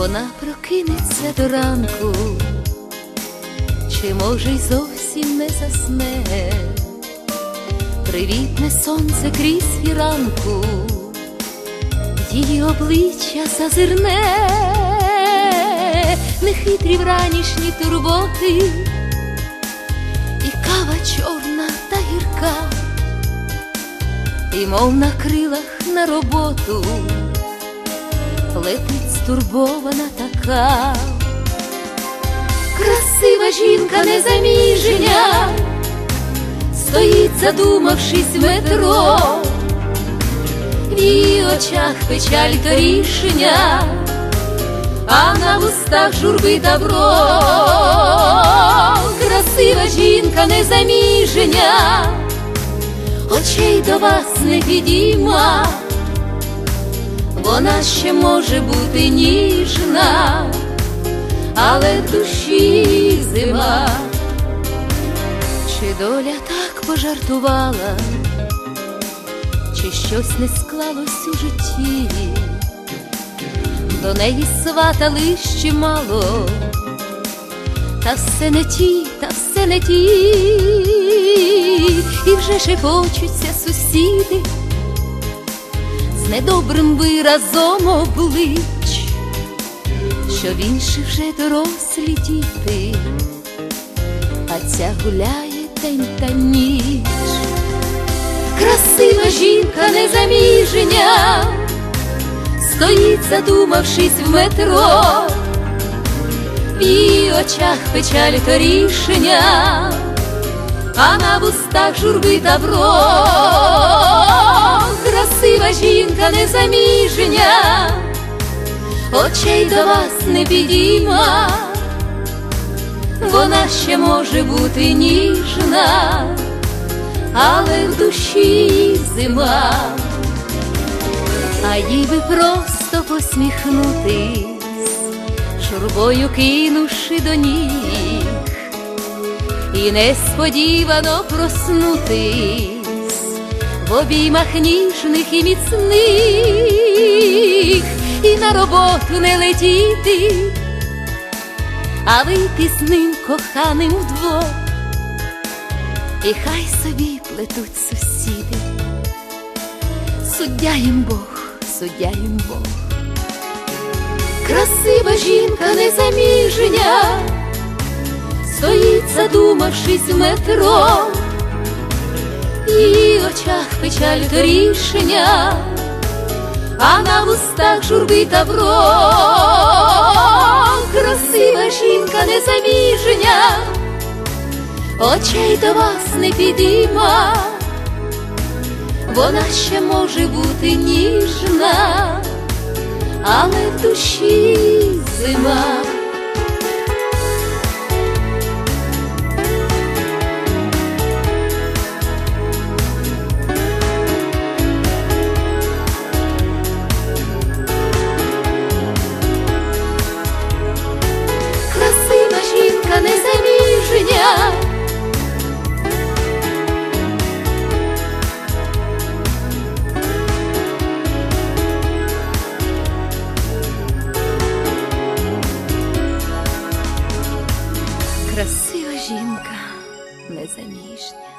вона прокинеться до ранку, чи може й зовсім не засне, привітне сонце крізь фіранку, її обличчя зазирне, нехитрі вранішні турботи, і кава чорна та гірка, і мов на крилах на роботу летить стурбована така, красива жінка незаміжня, стоїть, задумавшись метро, в її очах печаль то рішення, а на вустах журби добро, красива жінка незаміжня, очей до вас не підійма вона ще може бути ніжна, але душі зима, чи доля так пожартувала, чи щось не склалось у житті, до неї сватали ще мало, та все не ті, та все не ті, і вже шепочуться сусіди недобрим виразом облич, що в інших вже дорослі діти, а ця гуляє день та ніч. Красива жінка незаміжня, стоїть, задумавшись в метро, в її очах печаль то рішення, а на вустах журби добро красива жінка незаміжня, очей до вас не підійма, вона ще може бути ніжна, але в душі зима, а їй би просто посміхнутись, журбою кинувши до ніг, і несподівано проснутись в обіймах ніжних і міцних, і на роботу не летіти, а вийти з ним коханим вдвох, і хай собі плетуть сусіди, суддя їм Бог, суддя їм Бог, красива жінка незаміжня, стоїть, задумавшись в метро очах печаль то рішення, а на вустах журби тавро, красива жінка незаміжня, очей до вас не підійма, вона ще може бути ніжна, але в душі зима. Красива жінка незаміжня.